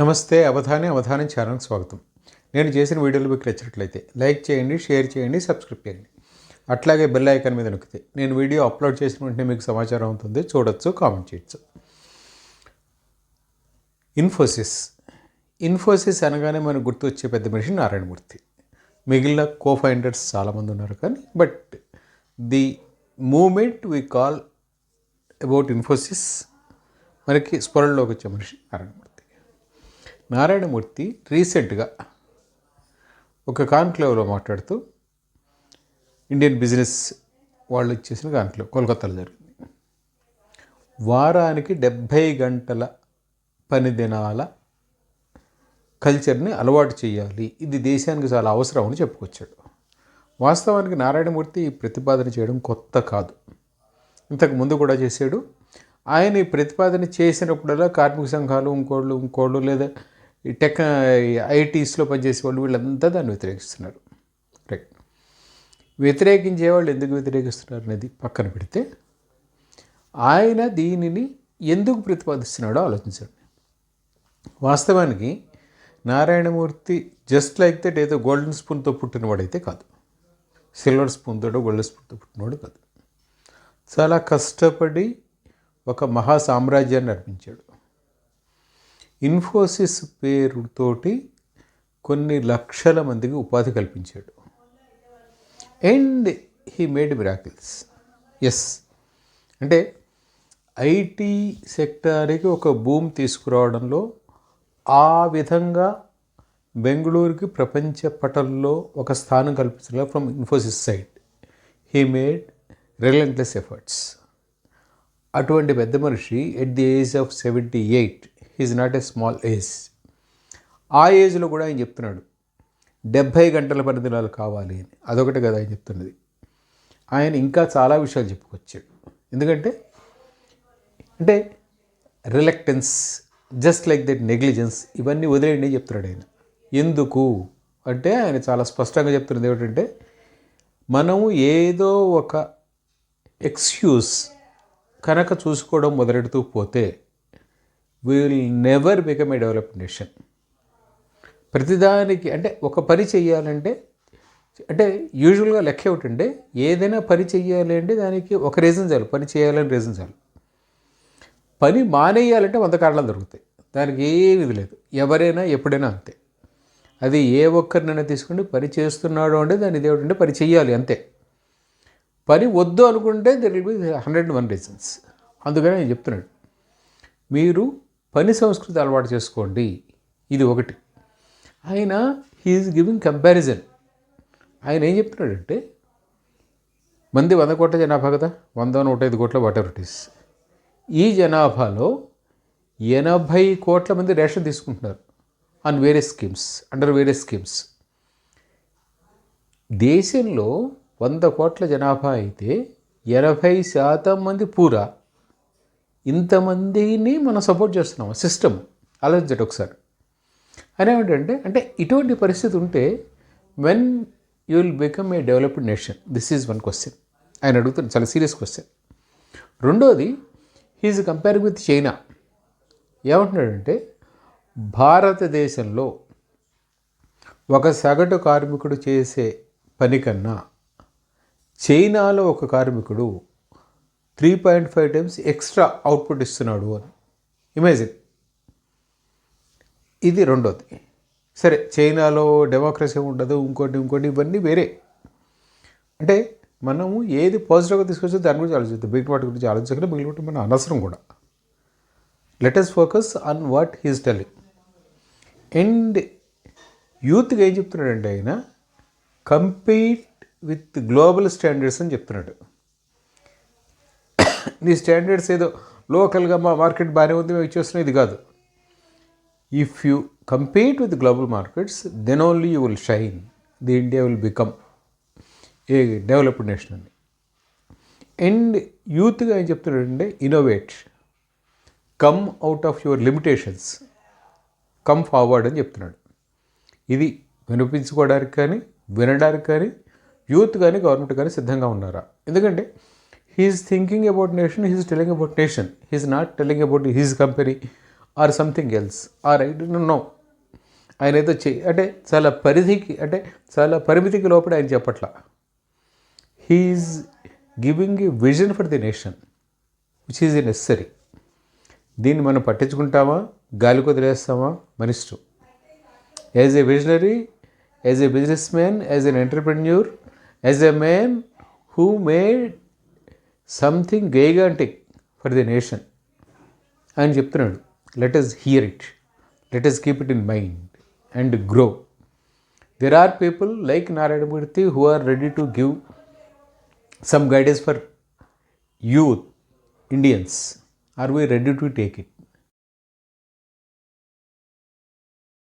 నమస్తే అవధాని అవధానం ఛానల్కి స్వాగతం. నేను చేసిన వీడియోలు మీకు నచ్చినట్లయితే లైక్ చేయండి షేర్ చేయండి సబ్స్క్రైబ్ చేయండి. అట్లాగే బెల్ ఐకాన్ మీద నొక్కితే నేను వీడియో అప్లోడ్ చేసిన వెంటనే మీకు సమాచారం అవుతుంది. చూడొచ్చు కామెంట్ చేయొచ్చు. ఇన్ఫోసిస్. ఇన్ఫోసిస్ అనగానే మనకు గుర్తొచ్చే పెద్ద మనిషి నారాయణమూర్తి. మిగిలిన కో ఫైండర్స్ చాలామంది ఉన్నారు కానీ but the moment we call about Infosys మనకి స్ఫురణలోకి వచ్చే మనిషి నారాయణమూర్తి. నారాయణమూర్తి రీసెంట్గా ఒక కాన్క్లేవ్లో మాట్లాడుతూ ఇండియన్ బిజినెస్ వాళ్ళు ఇచ్చేసిన కాన్క్లేవ్ కోల్కతాలో జరిగింది. వారానికి డెబ్భై గంటల పని దినాల కల్చర్ని అలవాటు చేయాలి. ఇది దేశానికి చాలా అవసరం అని చెప్పుకొచ్చాడు. వాస్తవానికి నారాయణమూర్తి ఈ ప్రతిపాదన చేయడం కొత్త కాదు. ఇంతకు ముందు కూడా చేశాడు. ఆయన ఈ ప్రతిపాదన చేసినప్పుడల్లా కార్మిక సంఘాలు ఇంకోళ్ళు ఇంకోళ్ళు లేదా ఈ టెక్ ఐటీస్లో పనిచేసే వాళ్ళు వీళ్ళంతా దాన్ని వ్యతిరేకిస్తున్నారు. రైట్ వ్యతిరేకించే వాళ్ళు ఎందుకు వ్యతిరేకిస్తున్నారు అనేది పక్కన పెడితే ఆయన దీనిని ఎందుకు ప్రతిపాదిస్తున్నాడో ఆలోచించండి. వాస్తవానికి నారాయణమూర్తి జస్ట్ లైక్ దట్ ఏదో గోల్డెన్ స్పూన్తో పుట్టినవాడైతే కాదు. సిల్వర్ స్పూన్తో గోల్డెన్ స్పూన్తో పుట్టినవాడు కాదు. చాలా కష్టపడి ఒక మహా సామ్రాజ్యాన్ని నడిపించాడు ఇన్ఫోసిస్ పేరుతోటి కొన్ని లక్షల మందికి ఉపాధి కల్పించాడు. And he made miracles yes అంటే ఐటీ సెక్టార్కి ఒక భూమి తీసుకురావడంలో ఆ విధంగా బెంగళూరుకి ప్రపంచ పటంలో ఒక స్థానం కల్పించగల from Infosys side he made relentless efforts అటువంటి పెద్ద మనిషి at the age of seventy eight is not a small age ఆ ఏజ్లో కూడా ఆయన చెప్తున్నాడు డెబ్భై గంటల పని దినాలు కావాలి అని. అదొకటి కదా ఆయన చెప్తున్నది. ఆయన ఇంకా చాలా విషయాలు చెప్పుకొచ్చాడు. ఎందుకంటే అంటే reluctance just like that negligence ఇవన్నీ వదిలేయండి అని చెప్తున్నాడు ఆయన. ఎందుకు? అంటే ఆయన చాలా స్పష్టంగా చెప్తున్నది ఏమిటంటే మనం ఏదో ఒక ఎక్స్క్యూజ్ కనుక చూసుకోవడం మొదలెడుతూ పోతే will never become a developed nation ప్రతిదానికి అంటే ఒక పని చెయ్యాలంటే అంటే యూజువల్గా లెక్క ఏమిటంటే ఏదైనా పని చెయ్యాలి అంటే దానికి ఒక రీజన్ చాలు పని చేయాలని రీజన్ చాలు. పని మానేయాలంటే వంద కారణాలు దొరుకుతాయి. దానికి ఏమి ఇది లేదు. ఎవరైనా ఎప్పుడైనా అంతే. అది ఏ ఒక్కరినైనా తీసుకుంటే పని చేస్తున్నాడు అంటే దాని ఇదేమిటంటే పని చెయ్యాలి అంతే. పని వద్దు అనుకుంటే there will be hundred one reasons అందుకని నేను చెప్తున్నాడు మీరు పని సంస్కృతి అలవాటు చేసుకోండి. ఇది ఒకటి. ఆయన హీఈస్ గివింగ్ కంపారిజన్ ఆయన ఏం చెప్తున్నాడంటే మంది వంద కోట్ల జనాభా కదా వంద నూట ఐదు కోట్ల వాటర్ ఇట్ ఈస్ ఈ జనాభాలో ఎనభై కోట్ల మంది రేషన్ తీసుకుంటున్నారు. ఆన్ వేరే స్కీమ్స్ అండర్ వేరే స్కీమ్స్ దేశంలో వంద కోట్ల జనాభా అయితే ఎనభై శాతం మంది పూరా. ఇంతమందిని మనం సపోర్ట్ చేస్తున్నాం సిస్టమ్. ఆలోచించండి ఒకసారి. అని ఏమిటంటే అంటే ఇటువంటి పరిస్థితి ఉంటే when you will become a developed nation this is one question ఆయన అడుగుతున్న చాలా సీరియస్ క్వశ్చన్ రెండోది హీజ్ కంపేరింగ్ విత్ చైనా ఏమంటున్నాడంటే భారతదేశంలో ఒక సగటు కార్మికుడు చేసే పని కన్నా చైనాలో ఒక కార్మికుడు three point five times extra output ఇస్తున్నాడు అని. ఇమేజిన్ ఇది రెండోది. సరే చైనాలో డెమోక్రసీ ఉండదు ఇంకోటి ఇంకోటి ఇవన్నీ వేరే. అంటే మనము ఏది పాజిటివ్గా తీసుకొచ్చో దాని గురించి ఆలోచిద్దాం. బిగ్ వాటి గురించి ఆలోచించకుండా మిగిలిన వాటి మన అనవసరం కూడా. Latest focus on what he's telling and యూత్కి ఏం చెప్తున్నాడంటే ఆయన కంపీట్ విత్ గ్లోబల్ స్టాండర్డ్స్ అని చెప్తున్నాడు. నీ స్టాండర్డ్స్ ఏదో లోకల్గా మా మార్కెట్ బాగానే ఉంది మేము ఇచ్చేస్తున్నాం ఇది కాదు. If you compete with global markets then only you will shine the India will become a developed nation అని అండ్ యూత్గా ఏం చెప్తున్నాడంటే innovate come out of your limitations come forward అని చెప్తున్నాడు. ఇది వినిపించుకోవడానికి కానీ వినడానికి కానీ యూత్ కానీ గవర్నమెంట్ కానీ సిద్ధంగా ఉన్నారా? ఎందుకంటే he's thinking about nation he's telling about nation he's not telling about his company or something else or I don't know ఆయన ఏదో చే అంటే చాలా పరిధికి అంటే చాలా పరిమితికి లోపల ఆయన చెప్పట్ల. He's giving a vision for the nation which is necessary దీన్ని మనం పట్టించుకుంటామా? గాలి వదిలేస్తామా మన ఇష్టం. As a visionary as a business man as an entrepreneur as a man who made something gigantic for the nation ఆయన చెప్తున్నాడు let us hear it let us keep it in mind and grow there are people like Narayana Murthy who are ready to give some guidance for youth Indians are we ready to take it